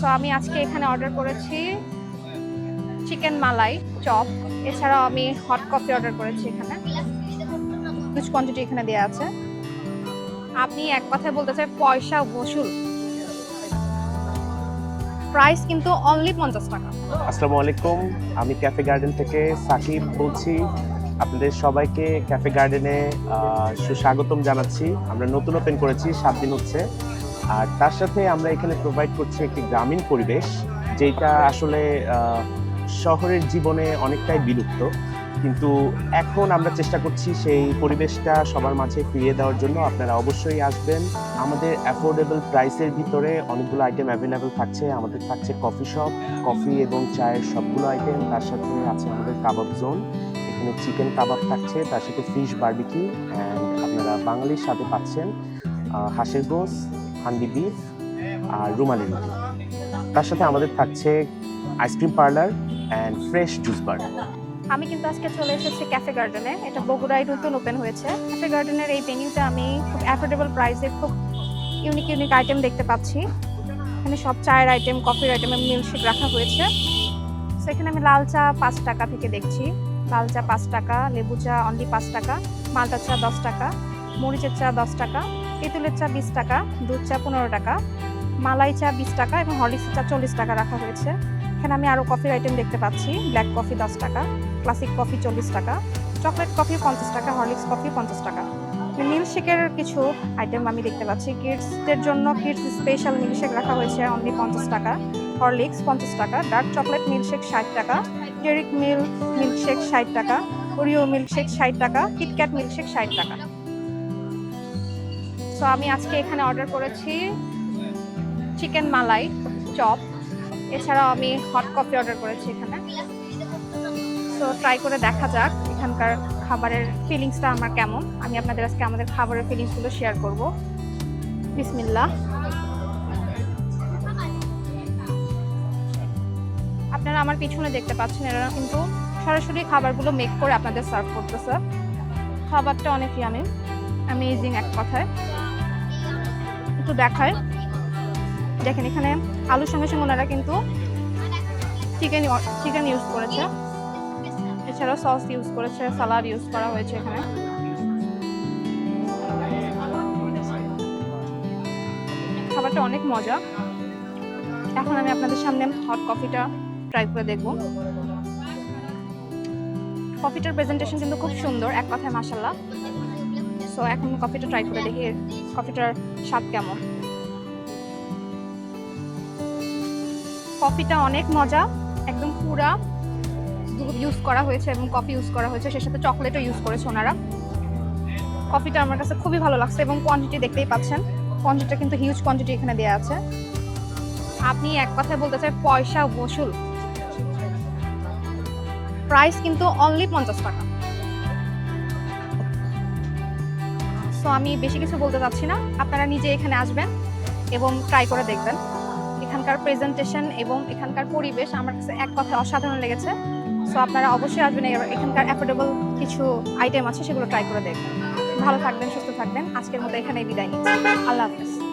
So আমি আজকে এখানে অর্ডার করেছি চিকেন মালাই চপ এছাড়াও আমি হট কফি অর্ডার করেছি এখানে। কিছু কোয়ান্টিটি এখানে দেওয়া আছে। আপনি এক কথায় বলতে চাই, পয়সা বসুল প্রাইস কিন্তু অনলি পঞ্চাশ টাকা। আসসালামু আলাইকুম। আমি ক্যাফে গার্ডেন থেকে সাকিব বলছি। আপনাদের সবাইকে ক্যাফে গার্ডেনে সুস্বাগতম জানাচ্ছি। আমরা নতুন ওপেন করেছি, সাত দিন হচ্ছে। আর তার সাথে আমরা এখানে প্রোভাইড করছি একটি গ্রামীণ পরিবেশ, যেটা আসলে শহরের জীবনে অনেকটাই বিলুপ্ত। কিন্তু এখন আমরা চেষ্টা করছি সেই পরিবেশটা সবার মাঝে ফিরিয়ে দেওয়ার জন্য। আপনারা অবশ্যই আসবেন। আমাদের অ্যাফোর্ডেবল প্রাইসের ভিতরে অনেকগুলো আইটেম অ্যাভেলেবেল থাকছে। আমাদের থাকছে কফি শপ কফি এবং চায়ের সবগুলো আইটেম তার সাথে আছে আমাদের কাবাব জোন এখানে চিকেন কাবাব থাকছে, তার সাথে ফিশ বার্বিকিউ অ্যান্ড আপনারা বাঙালির সাথে পাচ্ছেন হাঁসের গোস হান্ডি বিফ আর রুমালি রুটি তার সাথে আমাদের থাকছে ice cream parlour and fresh juice bar আমি কিন্তু আজকে চলে এসেছি ক্যাফে গার্ডেনে এটা বগুড়ায় নতুন ওপেন হয়েছে। ক্যাফে গার্ডেনের এই ভেনিউতে আমি খুব অ্যাফোর্ডেবল প্রাইসে খুব ইউনিক ইউনিক আইটেম দেখতে পাচ্ছি। এখানে সব চায়ের আইটেম কফির আইটেম মিল্কশেক রাখা হয়েছে। তো এখানে আমি লাল চা পাঁচ টাকা থেকে দেখছি। লাল চা পাঁচ টাকা, লেবু চা অনলি পাঁচ টাকা, মালটা চা দশ টাকা, মরিচের চা দশ টাকা। তেঁতুলের চা বিশ টাকা, দুধ চা পনেরো টাকা, মালাই চা বিশ টাকা এবং হরলিক্স চা চল্লিশ টাকা রাখা হয়েছে। এখানে আমি আরও কফির আইটেম দেখতে পাচ্ছি ব্ল্যাক কফি দশ টাকা ক্লাসিক কফি চল্লিশ টাকা চকলেট কফি পঞ্চাশ টাকা, হরলিক্স কফি পঞ্চাশ টাকা। মিল্কশেকের কিছু আইটেম আমি দেখতে পাচ্ছি। কিডসদের জন্য কিডস স্পেশাল মিল্কশেক রাখা হয়েছে অনলি পঞ্চাশ টাকা, হরলিক্স পঞ্চাশ টাকা ডার্ক চকলেট মিল্কশেক ষাট টাকা ডেরিক মিল্ক মিল্কশেক ষাট টাকা ওরিও মিল্কশেক ষাট টাকা কিটক্যাট মিল্কশেক ষাট টাকা। সো আমি আজকে এখানে অর্ডার করেছি চিকেন মালাই চপ এছাড়াও আমি হট কফি অর্ডার করেছি এখানে। সো ট্রাই করে দেখা যাক এখানকার খাবারের ফিলিংসটা আমার কেমন। আমি আপনাদের আজকে আমাদের খাবারের ফিলিংসগুলো শেয়ার করব। বিসমিল্লা আপনারা আমার পিছনে দেখতে পাচ্ছেন, এরা কিন্তু সরাসরি খাবারগুলো মেক করে আপনাদের সার্ভ করতেছে। খাবারটা অনেক ইয়ামি অ্যামেজিং এক কথায়। একটু দেখায়। দেখেন এখানে আলুর সঙ্গে সঙ্গে ওনারা কিন্তু চিকেন চিকেন ইউজ করেছে। এছাড়াও সস ইউজ করেছে সালাড ইউজ করা হয়েছে এখানে। খাবারটা অনেক মজা। এখন আমি আপনাদের সামনে হট কফিটা ট্রাই করে দেখব। কফিটার প্রেজেন্টেশন কিন্তু খুব সুন্দর, এক কথায় মাসাল্লাহ সো এখন কফিটা ট্রাই করে দেখি কফিটার স্বাদ কেমন। কফিটা অনেক মজা, একদম পুরা দুধ ইউজ করা হয়েছে এবং কফি ইউজ করা হয়েছে, সেই সাথে চকলেটও ইউজ করেছে ওনারা। কফিটা আমার কাছে খুবই ভালো লাগছে এবং কোয়ান্টিটি দেখতেই পাচ্ছেন কোয়ান্টিটিটা কিন্তু হিউজ কোয়ান্টিটি এখানে দেওয়া আছে। আপনি এক কথায় বলতে চাই, পয়সা বসুল। প্রাইস কিন্তু অনলি পঞ্চাশ টাকা। সো আমি বেশি কিছু বলতে চাচ্ছি না। আপনারা নিজে এখানে আসবেন এবং ট্রাই করে দেখবেন। এখানকার প্রেজেন্টেশন এবং এখানকার পরিবেশ আমার কাছে এক কথায় অসাধারণ লেগেছে। সো আপনারা অবশ্যই আসবেন। এখানকার অ্যাফোর্ডেবল কিছু আইটেম আছে, সেগুলো ট্রাই করে দেখবেন। ভালো থাকবেন, সুস্থ থাকবেন। আজকের মতো এখানেই বিদায় নিচ্ছি। আল্লাহ হাফেজ।